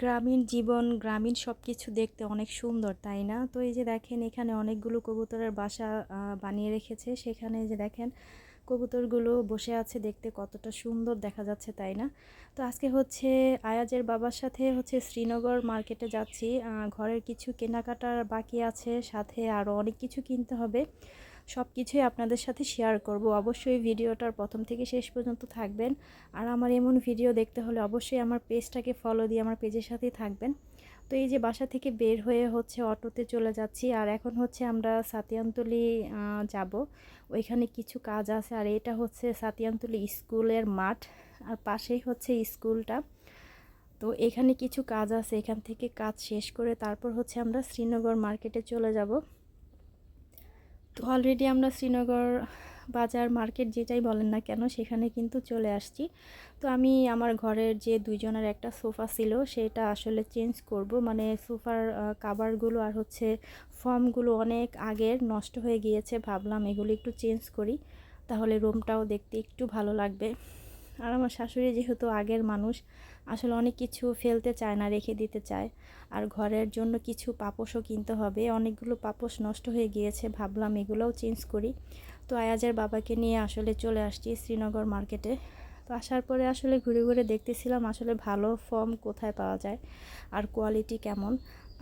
গ্রামীণ জীবন, গ্রামীণ সব কিছু দেখতে অনেক সুন্দর, তাই না? তো এই যে দেখেন, এখানে অনেকগুলো কবুতরের বাসা বানিয়ে রেখেছে। সেখানে যে দেখেন, কবুতরগুলো বসে আছে দেখতে কতটা সুন্দর দেখা যাচ্ছে, তাই না? তো আজকে হচ্ছে আয়াজের বাবার সাথে হচ্ছে শ্রীনগর মার্কেটে যাচ্ছি। ঘরের কিছু কেনাকাটার বাকি আছে, সাথে আরও অনেক কিছু কিনতে হবে। সব কিছুই আপনাদের সাথে শেয়ার করব। অবশ্যই ভিডিওটার প্রথম থেকে শেষ পর্যন্ত থাকবেন। আর আমার এমন ভিডিও দেখতে হলে অবশ্যই আমার পেজটাকে ফলো দিয়ে আমার পেজের সাথেই থাকবেন। তো এই যে বাসা থেকে বের হয়ে হচ্ছে অটোতে চলে যাচ্ছি। আর এখন হচ্ছে আমরা সাতিয়ানতলি যাব। ওইখানে কিছু কাজ আছে। আর এটা হচ্ছে সাতিয়ানতলি স্কুলের মাঠ। আর পাশেই হচ্ছে স্কুলটা। তো এখানে কিছু কাজ আছে। এখান থেকে কাজ শেষ করে তারপর হচ্ছে আমরা শ্রীনগর মার্কেটে চলে যাব। তো অলরেডি আমরা শ্রীনগর বাজার মার্কেট যেটাই বলেন না কেন, সেখানে কিন্তু চলে আসছি। তো আমি আমার ঘরের যে দুইজনের একটা সোফা ছিল, সেটা আসলে চেঞ্জ করব। মানে সোফার কাভারগুলো আর হচ্ছে ফর্মগুলো অনেক আগের, নষ্ট হয়ে গিয়েছে। ভাবলাম এগুলো একটু চেঞ্জ করি, তাহলে রুমটাও দেখতে একটু ভালো লাগবে। আর আমার শাশুড়ি যেহেতু আগের মানুষ, আসলে অনেক কিছু ফেলতে চায় না, রেখে দিতে চায়। আর ঘরের জন্য কিছু পাপোশও কিনতে হবে। অনেকগুলো পাপোশ নষ্ট হয়ে গিয়েছে, ভাবলাম এগুলোও চেঞ্জ করি। তো আয়াজের বাবাকে নিয়ে আসলে চলে আসছি শ্রীনগর মার্কেটে। তো আসার পরে আসলে ঘুরে ঘুরে দেখতেছিলাম আসলে ভালো ফর্ম কোথায় পাওয়া যায়, আর কোয়ালিটি কেমন।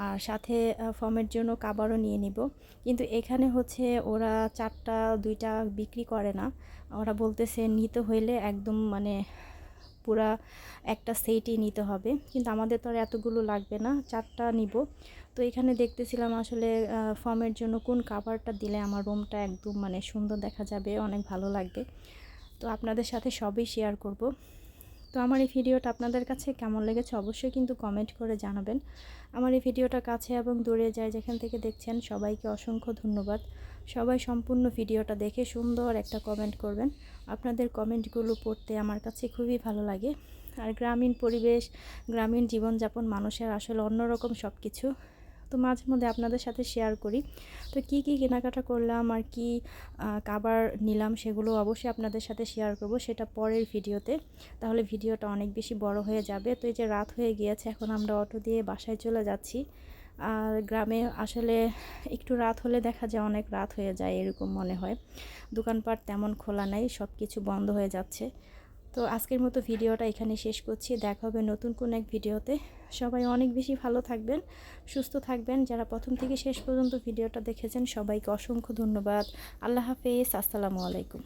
আর সাথে ফর্মের জন্য কাবারও নিয়ে নিব। কিন্তু এখানে হচ্ছে ওরা চারটা, দুইটা বিক্রি করে না। ওরা বলতেছে নিতে হইলে একদম মানে পুরা একটা সেটই নিতে হবে। কিন্তু আমাদের তো আর এতগুলো লাগবে না, চারটা নিব। তো এখানে দেখতেছিলাম আসলে ফর্মের জন্য কোন কাভারটা দিলে আমার রুমটা একদম মানে সুন্দর দেখা যাবে, অনেক ভালো লাগবে। তো আপনাদের সাথে সবই শেয়ার করব। তো আমার এই ভিডিওটা আপনাদের কাছে কেমন লেগেছে অবশ্যই কিন্তু কমেন্ট করে জানাবেন। আমার এই ভিডিওটা কাছে এবং দূরে যায় যেখান থেকে দেখছেন, সবাইকে অসংখ্য ধন্যবাদ। সবাই সম্পূর্ণ ভিডিওটা দেখে সুন্দর একটা কমেন্ট করবেন। আপনাদের কমেন্টগুলো পড়তে আমার কাছে খুবই ভালো লাগে। আর গ্রামীণ পরিবেশ, গ্রামীণ জীবনযাপন মানুষের আসলে অন্যরকম সব কিছু তো মাঝে মধ্যে আপনাদের সাথে শেয়ার করি। তো কি কি কেনাকাটা করলাম আর কি কাবার নিলাম সেগুলো অবশ্যই আপনাদের সাথে শেয়ার করব সেটা পরের ভিডিওতে। তাহলে ভিডিওটা অনেক বেশি বড় হয়ে যাবে। তো এই যে রাত হয়ে গিয়েছে, এখন আমরা অটো দিয়ে বাসায় চলে যাচ্ছি। আর গ্রামে আসলে একটু রাত হলে দেখা যায় অনেক রাত হয়ে যায় এরকম মনে হয়। দোকানপাট তেমন খোলা নাই সব কিছু বন্ধ হয়ে যাচ্ছে। তো আজকের মতো ভিডিওটা এখানে শেষ করছি। দেখা হবে নতুন কোনো এক ভিডিওতে। সবাই অনেক বেশি ভালো থাকবেন, সুস্থ থাকবেন। যারা প্রথম থেকে শেষ পর্যন্ত ভিডিওটা দেখেছেন, সবাইকে অসংখ্য ধন্যবাদ। আল্লাহ হাফেজ, আসসালামু আলাইকুম।